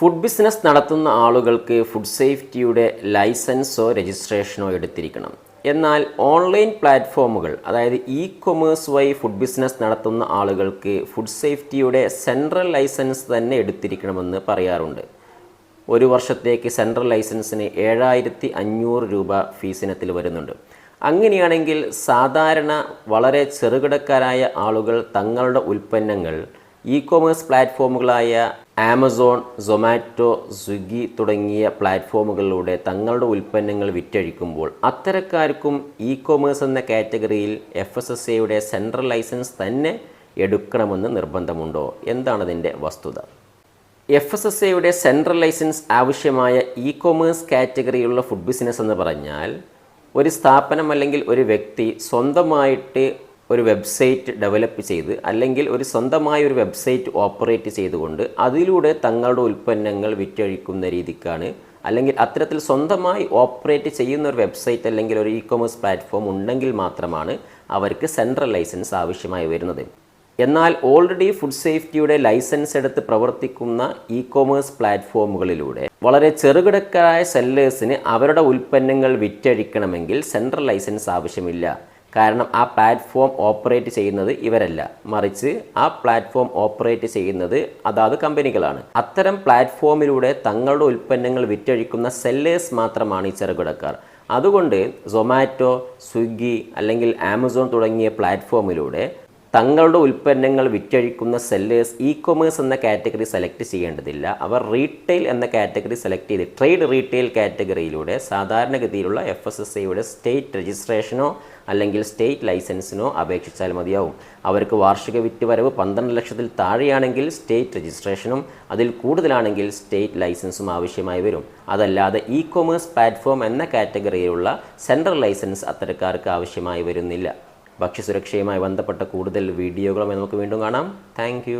Food business നടത്തുന്ന ആളുകൾക്ക് food സേഫ്റ്റിയുടെ ലൈസൻസോ രജിസ്ട്രേഷനോ എടുത്തിരിക്കണം. എന്നാൽ ഓൺലൈൻ പ്ലാറ്റ്ഫോമുകൾ അതായത് ഇ കൊമേഴ്സ് വഴി ഫുഡ് ബിസിനസ് നടത്തുന്ന ആളുകൾക്ക് ഫുഡ് സേഫ്റ്റിയുടെ സെൻട്രൽ ലൈസൻസ് തന്നെ എടുത്തിരിക്കണമെന്ന് പറയാറുണ്ട്. ഒരു വർഷത്തേക്ക് സെൻട്രൽ ലൈസൻസിന് ഏഴായിരത്തി അഞ്ഞൂറ് രൂപ ഫീസിനത്തിൽ വരുന്നുണ്ട്. അങ്ങനെയാണെങ്കിൽ സാധാരണ വളരെ ചെറുകിടക്കാരായ ആളുകൾ തങ്ങളുടെ ഉൽപ്പന്നങ്ങൾ ഇ കോമേഴ്സ് പ്ലാറ്റ്ഫോമുകളായ ആമസോൺ സൊമാറ്റോ സ്വിഗ്ഗി തുടങ്ങിയ പ്ലാറ്റ്ഫോമുകളിലൂടെ തങ്ങളുടെ ഉൽപ്പന്നങ്ങൾ വിറ്റഴിക്കുമ്പോൾ അത്തരക്കാർക്കും ഇ കോമേഴ്സ് എന്ന കാറ്റഗറിയിൽ എഫ് എസ് എസ് എയുടെ സെൻട്രൽ ലൈസൻസ് തന്നെ എടുക്കണമെന്ന് നിർബന്ധമുണ്ടോ? എന്താണതിന്റെ വസ്തുത? എഫ് എസ് എസ് എയുടെ സെൻട്രൽ ലൈസൻസ് ആവശ്യമായ ഇ കോമേഴ്സ് കാറ്റഗറിയുള്ള ഫുഡ് ബിസിനസ് എന്ന് പറഞ്ഞാൽ ഒരു സ്ഥാപനം അല്ലെങ്കിൽ ഒരു വ്യക്തി സ്വന്തമായിട്ട് ഒരു വെബ്സൈറ്റ് ഡെവലപ്പ് ചെയ്ത് അല്ലെങ്കിൽ ഒരു സ്വന്തമായ ഒരു വെബ്സൈറ്റ് ഓപ്പറേറ്റ് ചെയ്തുകൊണ്ട് അതിലൂടെ തങ്ങളുടെ ഉൽപ്പന്നങ്ങൾ വിറ്റഴിക്കുന്ന രീതിക്കാണ്. അല്ലെങ്കിൽ അത്തരത്തിൽ സ്വന്തമായി ഓപ്പറേറ്റ് ചെയ്യുന്ന ഒരു വെബ്സൈറ്റ് അല്ലെങ്കിൽ ഒരു ഇ കൊമേഴ്സ് പ്ലാറ്റ്ഫോം ഉണ്ടെങ്കിൽ മാത്രമാണ് അവർക്ക് സെൻട്രൽ ലൈസൻസ് ആവശ്യമായി വരുന്നത്. എന്നാൽ ഓൾറെഡി ഫുഡ് സേഫ്റ്റിയുടെ ലൈസൻസ് എടുത്ത് പ്രവർത്തിക്കുന്ന ഇ കോമേഴ്സ് പ്ലാറ്റ്ഫോമുകളിലൂടെ വളരെ ചെറുകിടക്കാരായ സെല്ലേഴ്സിന് അവരുടെ ഉൽപ്പന്നങ്ങൾ വിറ്റഴിക്കണമെങ്കിൽ സെൻട്രൽ ലൈസൻസ് ആവശ്യമില്ല. കാരണം ആ പ്ലാറ്റ്ഫോം ഓപ്പറേറ്റ് ചെയ്യുന്നത് ഇവരല്ല. മറിച്ച് ആ പ്ലാറ്റ്ഫോം ഓപ്പറേറ്റ് ചെയ്യുന്നത് അതാത് കമ്പനികളാണ്. അത്തരം പ്ലാറ്റ്ഫോമിലൂടെ തങ്ങളുടെ ഉൽപ്പന്നങ്ങൾ വിറ്റഴിക്കുന്ന സെല്ലേഴ്സ് മാത്രമാണ് ഈ ചെറുകിടക്കാർ. അതുകൊണ്ട് സൊമാറ്റോ സ്വിഗ്ഗി അല്ലെങ്കിൽ ആമസോൺ തുടങ്ങിയ പ്ലാറ്റ്ഫോമിലൂടെ തങ്ങളുടെ ഉൽപ്പന്നങ്ങൾ വിറ്റഴിക്കുന്ന സെല്ലേഴ്സ് ഇ കൊമേഴ്സ് എന്ന കാറ്റഗറി സെലക്ട് ചെയ്യേണ്ടതില്ല. അവർ റീറ്റെയിൽ എന്ന കാറ്റഗറി സെലക്ട് ചെയ്ത് ട്രേഡ് റീറ്റെയിൽ കാറ്റഗറിയിലൂടെ സാധാരണഗതിയിലുള്ള എഫ് എസ് എസ് ഐയുടെ സ്റ്റേറ്റ് രജിസ്ട്രേഷനോ അല്ലെങ്കിൽ സ്റ്റേറ്റ് ലൈസൻസിനോ അപേക്ഷിച്ചാൽ മതിയാവും. അവർക്ക് വാർഷിക വിറ്റുവരവ് പന്ത്രണ്ട് ലക്ഷത്തിൽ താഴെയാണെങ്കിൽ സ്റ്റേറ്റ് രജിസ്ട്രേഷനും അതിൽ കൂടുതലാണെങ്കിൽ സ്റ്റേറ്റ് ലൈസൻസും ആവശ്യമായി വരും. അതല്ലാതെ ഇ കൊമേഴ്സ് പ്ലാറ്റ്ഫോം എന്ന കാറ്റഗറിയിലുള്ള സെൻട്രൽ ലൈസൻസ് അത്തരക്കാർക്ക് ആവശ്യമായി വരുന്നില്ല. ഭക്ഷ്യസുരക്ഷയുമായി ബന്ധപ്പെട്ട കൂടുതൽ വീഡിയോകളുമായി നമുക്ക് വീണ്ടും കാണാം. താങ്ക്